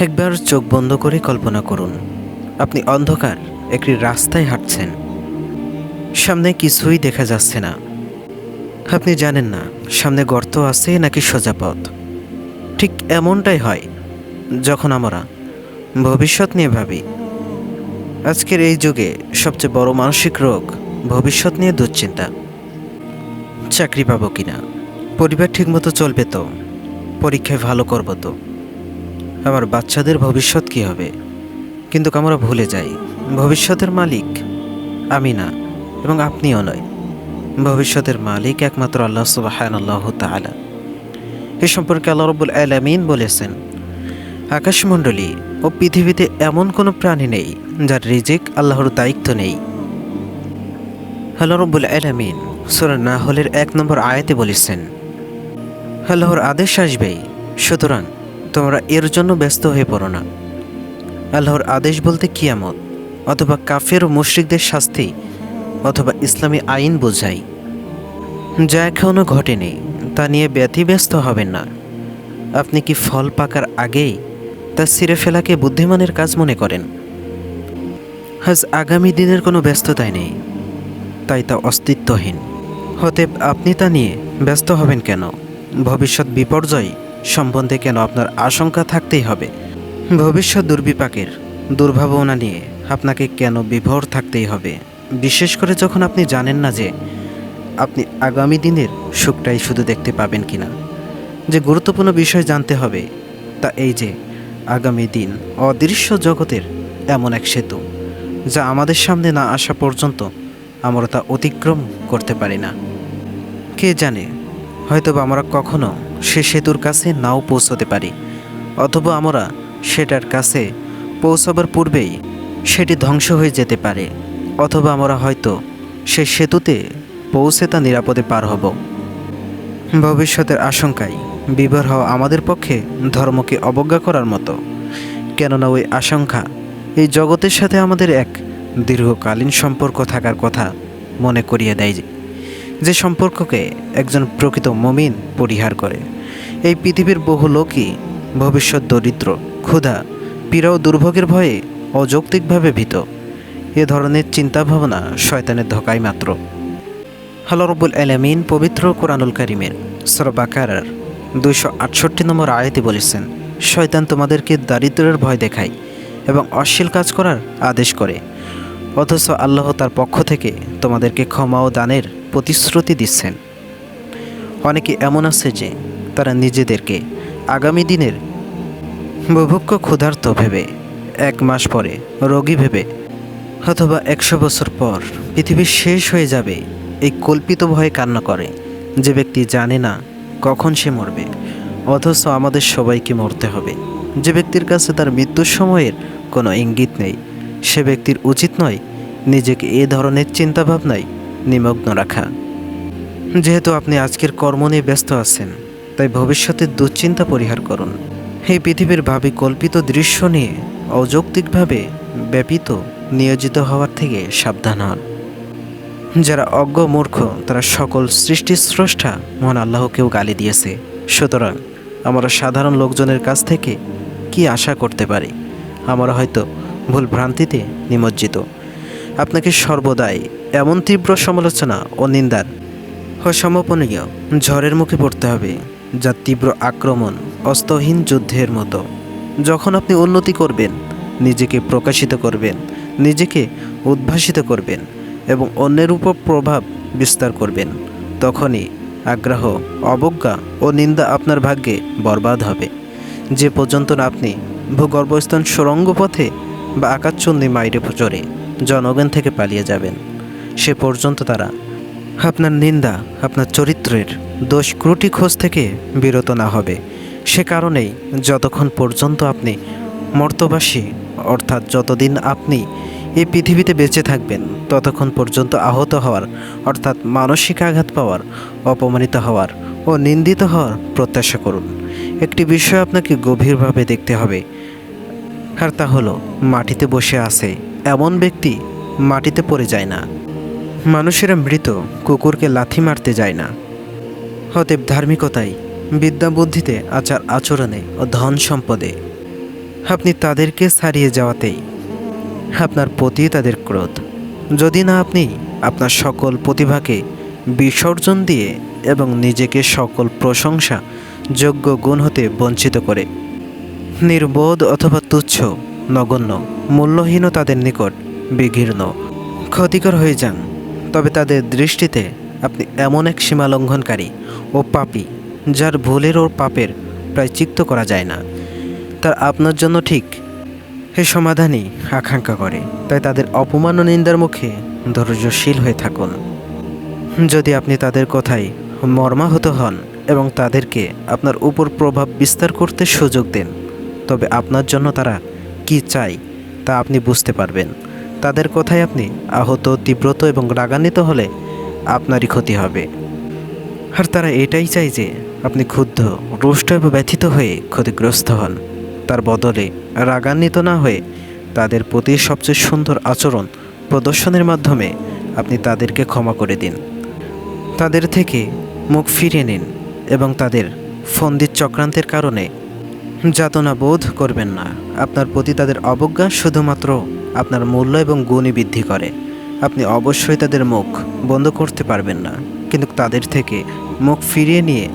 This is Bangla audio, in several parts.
একবার চোখ বন্ধ করে কল্পনা করুন, আপনি অন্ধকার, একটি রাস্তায় হাঁটছেন। সামনে কিছুই দেখা যাচ্ছে না। আপনি জানেন না, সামনে গর্ত আছে নাকি সোজা পথ। ঠিক এমনটাই হয়, যখন আমরা ভবিষ্যৎ নিয়ে ভাবি। আজকের এই যুগে সবচেয়ে বড় মানসিক রোগ ভবিষ্যৎ নিয়ে দুশ্চিন্তা। চাকরি পাবো কিনা? পরিবার ঠিকমতো চলবে তো? পরীক্ষায় ভালো করব তো? আমার বাচ্চাদের ভবিষ্যৎ কি হবে? কিন্তু আমরা ভুলে যাই। ভবিষ্যতের মালিক আমি না, এবং আপনিও নয়। ভবিষ্যতের মালিক একমাত্র আল্লাহ সুবাহান আল্লাহ এ সম্পর্কে আল্লাহ রব্বুল আলামিন বলেছেন, আকাশমণ্ডলী ও পৃথিবীতে এমন কোনো প্রাণী নেই, যার রিজিক আল্লাহর দায়িত্ব নেই। আল্লাহ রব্বুল আলামিন সুরা নাহলের এক নম্বর আয়াতে বলেছেন, আল্লাহর আদেশ আসবেই, সুতরাং তোমরা এর জন্য ব্যস্ত হয়ে পড়ো না। আল্লাহর আদেশ বলতে কিয়ামত, অথবা কাফের ও মুশ্রিকদের শাস্তি, অথবা ইসলামী আইন বোঝায় যা এখনও ঘটেনি, তা নিয়ে ব্যতিব্যস্ত হবেন না। আপনি কি ফল পাকার আগেই তা ছিঁড়ে ফেলাকে বুদ্ধিমানের কাজ মনে করেন? আজ আগামী দিনের কোনো ব্যস্ততাই নেই, তাই তা অস্তিত্বহীন। হতেব আপনি তা নিয়ে ব্যস্ত হবেন কেন? ভবিষ্যৎ বিপর্যয় সম্বন্ধে কেন আপনার আশঙ্কা থাকতেই হবে? ভবিষ্যৎ দুর্বিপাকের দুর্ভাবনা নিয়ে আপনাকে কেন বিভোর থাকতেই হবে? বিশেষ করে যখন আপনি জানেন না যে আপনি আগামী দিনের সুখটাই শুধু দেখতে পাবেন কি না যে গুরুত্বপূর্ণ বিষয় জানতে হবে, তা এই যে আগামী দিন অদৃশ্য জগতের এমন এক সেতু, যা আমাদের সামনে না আসা পর্যন্ত আমরা তা অতিক্রম করতে পারি না। কে জানে, হয়তোবা আমরা কখনো সে সেতুর কাছে নাও পৌঁছতে পারি। অথবা আমরা সেটার কাছে পৌঁছাবার পূর্বেই সেটি ধ্বংস হয়ে যেতে পারে। অথবা আমরা হয়তো সে সেতুতে পৌঁছে তা নিরাপদে পার হব। ভবিষ্যতের আশঙ্কায় বিভোর হওয়া আমাদের পক্ষে ধর্মকে অবজ্ঞা করার মতো। কেননা ওই আশঙ্কা, এই জগতের সাথে আমাদের এক দীর্ঘকালীন সম্পর্ক থাকার কথা মনে করিয়ে দেয় যে সম্পর্ককে একজন প্রকৃত মমিন পরিহার করে। এই পৃথিবীর বহু লোকই ভবিষ্যৎ দরিদ্র, ক্ষুধা, পীড়া ও দুর্ভোগের ভয়ে অযৌক্তিকভাবে ভীত। এ ধরনের চিন্তাভাবনা শয়তানের ধোকাই মাত্র। হল রব্বুল আলামিন পবিত্র কোরআনুল কারিমের সরবাকারার দুইশো আটষট্টি নম্বর আয়াতে বলেছেন, শয়তান তোমাদেরকে দারিদ্র্যের ভয় দেখায় এবং অশ্লীল কাজ করার আদেশ করে। অথচ আল্লাহ তার পক্ষ থেকে তোমাদেরকে ক্ষমা ও দানের প্রতিশ্রুতি দিচ্ছেন। অনেকে এমন আছে যে তারা নিজেদেরকে আগামী দিনের বুভুক্ষ ক্ষুধার্ত ভেবে এক মাস পরে রোগী ভেবে অথবা একশো বছর পর পৃথিবী শেষ হয়ে যাবে এই কল্পিত ভয়ে কান্না করে যে ব্যক্তি জানে না কখন সে মরবে, অথচ আমাদের সবাইকে মরতে হবে। যে ব্যক্তির কাছে তার মৃত্যুর সময়ের কোনো ইঙ্গিত নেই, সে ব্যক্তির উচিত নয় নিজেকে এ ধরনের চিন্তাভাবনায় নিমগ্ন রাখা যেহেতু আপনি আজকের কর্ম নিয়ে ব্যস্ত আছেন, তাই ভবিষ্যতের দুশ্চিন্তা পরিহার করুন। এই পৃথিবীর ভাবি কল্পিত দৃশ্য নিয়ে অযৌক্তিকভাবে ব্যাপিত, নিয়োজিত হওয়ার থেকে সাবধান হন। যারা অজ্ঞ মূর্খ, তারা সকল সৃষ্টির স্রষ্টা মহান আল্লাহকেও গালি দিয়েছে। সুতরাং আমরা সাধারণ লোকজনের কাছ থেকে কি আশা করতে পারি? আমরা হয়তো ভুল ভ্রান্তিতে নিমজ্জিত। আপনাকে সর্বদাই এমন তীব্র সমালোচনা ও নিন্দার ও সমপনীয় ঝড়ের মুখে পড়তে হবে, যা তীব্র আক্রমণ অস্তহীন যুদ্ধের মতো। যখন আপনি উন্নতি করবেন, নিজেকে প্রকাশিত করবেন, নিজেকে উদ্ভাসিত করবেন এবং অন্যের উপর প্রভাব বিস্তার করবেন, তখনই আগ্রহ, অবজ্ঞা ও নিন্দা আপনার ভাগ্যে বরবাদ হবে। যে পর্যন্ত না আপনি ভূগর্ভস্থান সুরঙ্গ পথে বা আকাশচন্দি মাইরে চড়ে জনগণ থেকে পালিয়ে যাবেন। সে পর্যন্ত তারা, আপনার নিন্দা, আপনার চরিত্রের দোষ ক্রুটি খোঁজ থেকে বিরত না হবে। সে কারণেই যতক্ষণ পর্যন্ত আপনি মর্তবাসী, অর্থাৎ যতদিন আপনি এই পৃথিবীতে বেঁচে থাকবেন, ততক্ষণ পর্যন্ত আহত হওয়ার, অর্থাৎ মানসিক আঘাত পাওয়ার, অপমানিত হওয়ার ও নিন্দিত হওয়ার প্রত্যাশা করুন। একটি বিষয় আপনাকে গভীরভাবে দেখতে হবে। আর তা হলো, মাটিতে বসে আছে এমন ব্যক্তি মাটিতে পড়ে যায় না। মানুষেরা মৃত, কুকুরকে লাথি মারতে যায় না। অতএব ধার্মিকতায় বিদ্যা বুদ্ধিতে আচার আচরণে ও ধন সম্পদে। আপনি তাদেরকে ছাড়িয়ে যাওয়াতেই আপনার প্রতি তাদের ক্রোধ। যদি না আপনি আপনার সকল প্রতিভাকে বিসর্জন দিয়ে এবং নিজেকে সকল প্রশংসা, যোগ্য গুণ হতে বঞ্চিত করে, নির্বোধ অথবা তুচ্ছ নগণ্য, মূল্যহীন তাদের নিকট বিঘীর্ণ ক্ষতিকর হয়ে যান, তবে তাদের দৃষ্টিতে আপনি এমন এক সীমা লঙ্ঘনকারী ও পাপী, যার ভুলের ও পাপের প্রায় চিত্ত করা যায় না। তার আপনার জন্য ঠিক এ সমাধানই আকাঙ্ক্ষা করে। তাই তাদের অপমান ও নিন্দার মুখে ধৈর্যশীল হয়ে থাকুন। যদি আপনি তাদের কথায় মর্মাহত হন এবং তাদেরকে আপনার উপর প্রভাব বিস্তার করতে সুযোগ দেন, তবে আপনার জন্য তারা কি চায় তা আপনি বুঝতে পারবেন। তাদের কথায় আপনি আহত, তীব্রত এবং রাগান্বিত হলে আপনারই ক্ষতি হবে। আর তারা এটাই চায় যে আপনি ক্ষুব্ধ, রুষ্ট এবং ব্যথিত হয়ে ক্ষতিগ্রস্ত হন। তার বদলে রাগান্বিত না হয়ে তাদের প্রতি সবচেয়ে সুন্দর আচরণ প্রদর্শনের মাধ্যমে আপনি তাদেরকে ক্ষমা করে দিন। তাদের থেকে মুখ ফিরিয়ে নিন এবং তাদের ফন্দির চক্রান্তের কারণে যাতনা বোধ করবেন না। আপনার প্রতি তাদের অবজ্ঞা শুধুমাত্র আপনার মূল্য এবং গুণই বৃদ্ধি করে। আপনি অবশ্যই তাদের মুখ বন্ধ করতে পারবেন না। কিন্তু তাদের থেকে মুখ ফিরিয়ে নিয়ে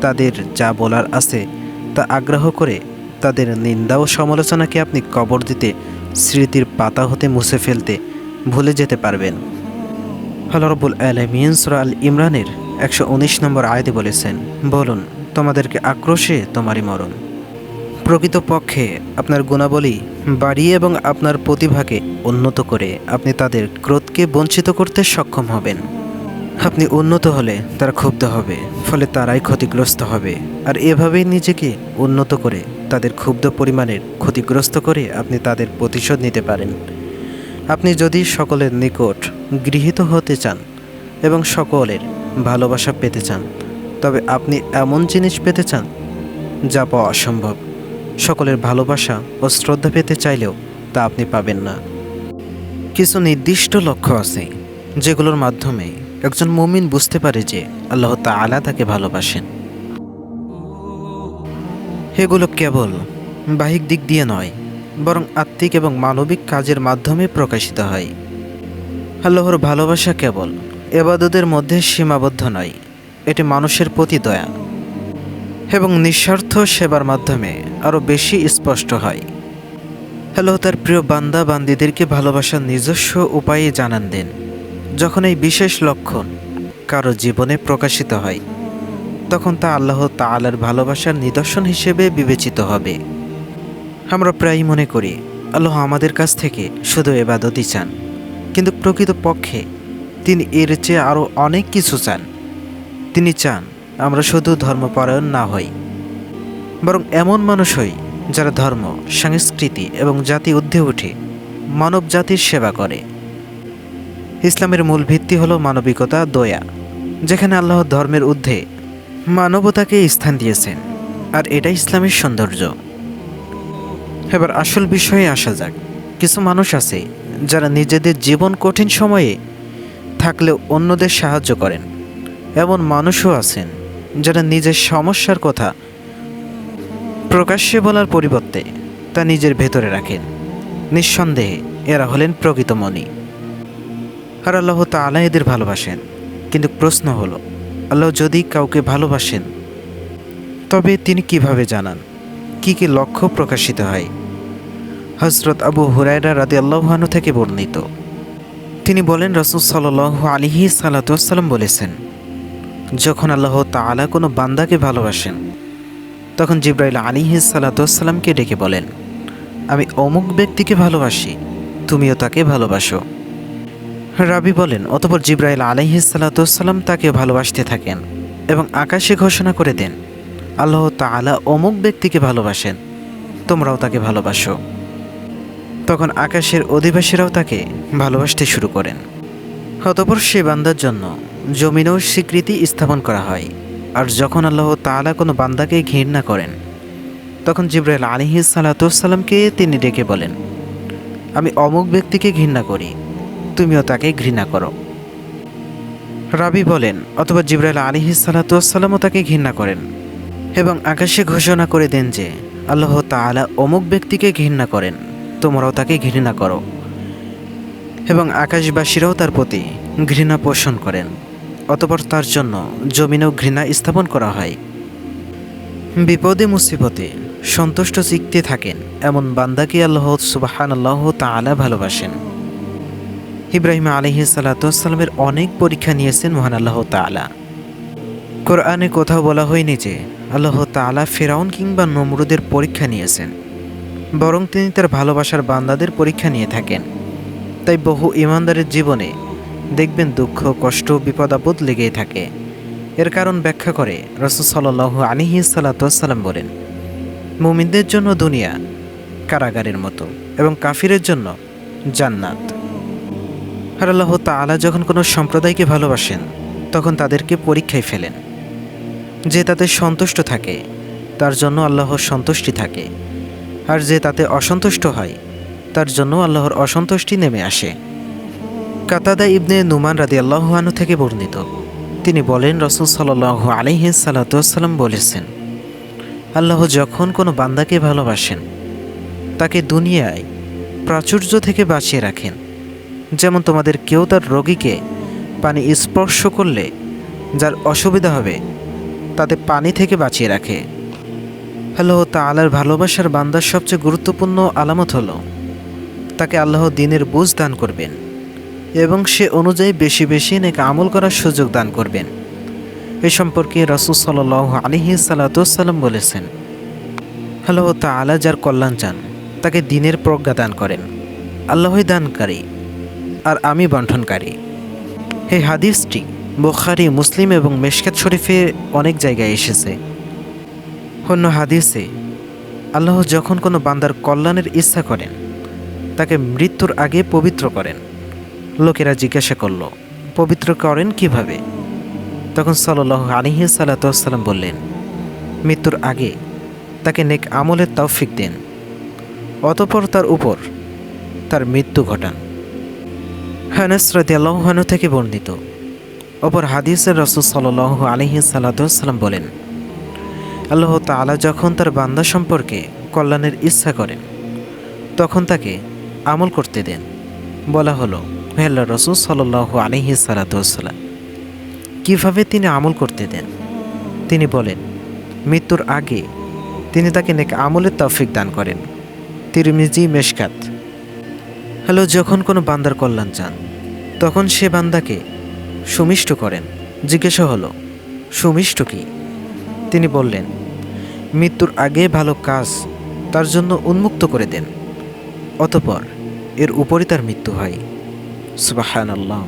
তাদের যা বলার আছে তা আগ্রহ করে তাদের নিন্দা ও সমালোচনাকে আপনি কবর দিতে, স্মৃতির পাতা হতে মুছে ফেলতে ভুলে যেতে পারবেন। আল্লাহ রবুল আলমিন সুরা আল ইমরানের একশো উনিশ নম্বর আয়তে বলেছেন, বলুন, তোমাদেরকে আক্রোশে তোমারই মরণ। প্রকৃতপক্ষে আপনার গুণাবলী বাড়িয়ে এবং আপনার প্রতিভাকে উন্নত করে আপনি তাদের ক্রোধকে বঞ্চিত করতে সক্ষম হবেন। আপনি উন্নত হলে তারা ক্ষুব্ধ হবে, ফলে তারাই ক্ষতিগ্রস্ত হবে। আর এভাবেই নিজেকে উন্নত করে তাদের ক্ষুব্ধ পরিমাণের ক্ষতিগ্রস্ত করে আপনি তাদের প্রতিশোধ নিতে পারেন। আপনি যদি সকলের নিকট গৃহীত হতে চান এবং সকলের ভালোবাসা পেতে চান, তবে আপনি এমন জিনিস পেতে চান যা পাওয়া অসম্ভব। সকলের ভালোবাসা ও শ্রদ্ধা পেতে চাইলেও তা আপনি পাবেন না। কিছু নির্দিষ্ট লক্ষ্য আছে, যেগুলোর মাধ্যমে একজন মুমিন বুঝতে পারে যে আল্লাহ তাআলা তাকে ভালোবাসেন। এগুলো কেবল বাহিক দিক দিয়ে নয়, বরং আত্মিক এবং মানবিক কাজের মাধ্যমে প্রকাশিত হয়। আল্লাহর ভালোবাসা কেবল এবাদতের মধ্যে সীমাবদ্ধ নয়, এটি মানুষের প্রতি দয়া। এবং নিঃস্বার্থ সেবার মাধ্যমে আরও বেশি স্পষ্ট হয়। আল্লাহ তার প্রিয় বান্দা বান্দিদেরকে ভালোবাসার নিজস্ব উপায়ে জানান দেন, যখন এই বিশেষ লক্ষণ কারও জীবনে প্রকাশিত হয়, তখন তা আল্লাহ তাআলার ভালোবাসার নিদর্শন হিসেবে বিবেচিত হবে। আমরা প্রায়ই মনে করি, আল্লাহ আমাদের কাছ থেকে শুধু এবাদতই চান, কিন্তু প্রকৃত পক্ষে তিনি এর চেয়ে আরও অনেক কিছু চান। তিনি চান আমরা শুধু ধর্মপরায়ণ না হই, বরং এমন মানুষ হই যারা ধর্ম, সংস্কৃতি এবং জাতি ঊর্ধ্বে উঠে মানব জাতির সেবা করে। ইসলামের মূল ভিত্তি হলো মানবিকতা, দয়া, যেখানে আল্লাহ ধর্মের ঊর্ধ্বে মানবতাকে স্থান দিয়েছেন, আর এটাই ইসলামের সৌন্দর্য। এবার আসল বিষয়ে আসা যাক। কিছু মানুষ আছে যারা নিজেদের জীবন কঠিন সময়ে থাকলেও অন্যদের সাহায্য করেন। এমন মানুষও আছেন যারা নিজের সমস্যার কথা প্রকাশ্যে বলার পরিবর্তে তা নিজের ভেতরে রাখেন। নিঃসন্দেহে এরা হলেন প্রকৃত মনি। আর আল্লাহ তাআলা এদের ভালোবাসেন। কিন্তু প্রশ্ন হলো, আল্লাহ যদি কাউকে ভালোবাসেন, তবে তিনি কীভাবে জানান? কি কি লক্ষ্য প্রকাশিত হয়? হজরত আবু হুরায়রা রাদি আল্লাহানু থেকে বর্ণিত। তিনি বলেন, রসুল সাল আলিহি সালাতাম বলেছেন যখন আল্লাহ তাআলা কোনো বান্দাকে ভালোবাসেন, তখন জিব্রাইল আলিহি সালাতামকে ডেকে বলেন, আমি অমুক ব্যক্তিকে ভালোবাসি, তুমিও তাকে ভালোবাসো। রাবি বলেন, অতপর জিব্রাইল আলাইহি সালাতাম তাকে ভালোবাসতে থাকেন এবং আকাশে ঘোষণা করে দেন, আল্লাহ তাআলা অমুক ব্যক্তিকে ভালোবাসেন, তোমরাও তাকে ভালোবাসো। তখন আকাশের অধিবাসীরাও তাকে ভালোবাসতে শুরু করেন। অতপর সে বান্দার জন্য জমিনেও স্বীকৃতি স্থাপন করা হয়। আর যখন আল্লাহ তাআলা কোনো বান্দাকে ঘৃণা করেন, তখন জিব্রাইল আলিহি সালাতামকে তিনি ডেকে বলেন, আমি অমুক ব্যক্তিকে ঘৃণা করি, তুমিও তাকে ঘৃণা করো। রাবি বলেন, অথবা জিব্রাইল আলিহি সালাতামও তাকে ঘৃণা করেন এবং আকাশে ঘোষণা করে দেন যে, আল্লাহ তাআলা অমুক ব্যক্তিকে ঘৃণা করেন, তোমরাও তাকে ঘৃণা করো এবং আকাশবাসীরাও তার প্রতি ঘৃণা পোষণ করেন। অতপর তার জন্য জমিনেও ঘৃণা স্থাপন করা হয়। বিপদে মুসিবতে সন্তুষ্ট চিকতে থাকেন এমন বান্দাকে আল্লাহ সুবাহান আল্লাহ তাআলা ভালোবাসেন। ইব্রাহিম আলহি সাল্লাতামের অনেক পরীক্ষা নিয়েছেন মহান আল্লাহ তাআলা। কোরআনে কোথাও বলা হয়নি যে আল্লাহ তাআলা ফেরাউন কিংবা নমরুদের পরীক্ষা নিয়েছেন, বরং তিনি তার ভালোবাসার বান্দাদের পরীক্ষা নিয়ে থাকেন। তাই বহু ইমানদারের জীবনে দেখবেন দুঃখ, কষ্ট, বিপদ, আপদ লেগেই থাকে। এর কারণ ব্যাখ্যা করে রসুল সাল্লাহ আলিহি সাল্লাতাম বলেন, মুমিনদের জন্য দুনিয়া কারাগারের মতো এবং কাফিরের জন্য জান্নাত। আর আল্লাহ তাআলা যখন কোনো সম্প্রদায়কে ভালোবাসেন, তখন তাদেরকে পরীক্ষায় ফেলেন। যে তাতে সন্তুষ্ট থাকে, তার জন্য আল্লাহর সন্তুষ্টি থাকে। আর যে তাতে অসন্তুষ্ট হয়, তার জন্য আল্লাহর অসন্তুষ্টি নেমে আসে। কাতাদা ইবনে নুমান রাদি আল্লাহানু থেকে বর্ণিত। তিনি বলেন, রসুল সাল্লাহ আলহি সাল্লাতাম বলেছেন, আল্লাহ যখন কোনো বান্দাকে ভালোবাসেন, তাকে দুনিয়ায় প্রাচুর্য থেকে বাঁচিয়ে রাখেন। যেমন তোমাদের কেউ তার রোগীকে পানি স্পর্শ করলে যার অসুবিধা হবে, তাতে পানি থেকে বাঁচিয়ে রাখে। হ্যালো তাআলার ভালোবাসার বান্দার সবচেয়ে গুরুত্বপূর্ণ আলামত হলো, তাকে আল্লাহ দিনের বুঝ দান করবেন। এবং সে অনুযায়ী বেশি বেশি নাকি আমল করার সুযোগ দান করবেন। এ সম্পর্কে রসুল সাল আলিহি সাল্লাতাম বলেছেন হ্যালো তাআলা যার কল্যাণ চান, তাকে দিনের প্রজ্ঞা দান করেন। আল্লাহই দানকারী আর আমি বন্টনকারী এই হাদিসটি বোখারি, মুসলিম এবং মেশকাত শরীফে অনেক জায়গায় এসেছে। অন্য হাদিসে, আল্লাহ যখন কোনো বান্দার কল্যাণের ইচ্ছা করেন, তাকে মৃত্যুর আগে পবিত্র করেন। লোকেরা জিজ্ঞাসা করল, পবিত্র করেন কীভাবে? তখন সাল্লাহ আলিহি সাল্লাতাম বললেন, মৃত্যুর আগে তাকে নেক আমলের তৌফিক দেন, অতপর তার উপর তার মৃত্যু ঘটান। হানাস রাদি আল্লাহানু থেকে বর্ণিত, অপর হাদিসের রসুল সাল্লাহ আলহি সাল্লাতাম বলেন, আল্লাহ তাআলা যখন তার বান্দা সম্পর্কে কল্যাণের ইচ্ছা করেন, তখন তাকে আমল করতে দেন। বলা হলো হেল্লা রসুল সাল্লাহ আলহি সালাতাম কীভাবে তিনি আমল করতে দেন? তিনি বলেন, মৃত্যুর আগে তিনি তাকে নেক আমলের তৌফিক দান করেন। তিরমিজি মেশকাত হ্যালো যখন কোনো বান্দার কল্যাণ চান, তখন সে বান্দাকে সুমিষ্ট করেন। জিজ্ঞাসা হলো, সুমিষ্ট কি? তিনি বললেন, মৃত্যুর আগে ভালো কাজ তার জন্য উন্মুক্ত করে দেন, অতপর এর উপরই তার মৃত্যু হয়। সুবাহান আল্লাহ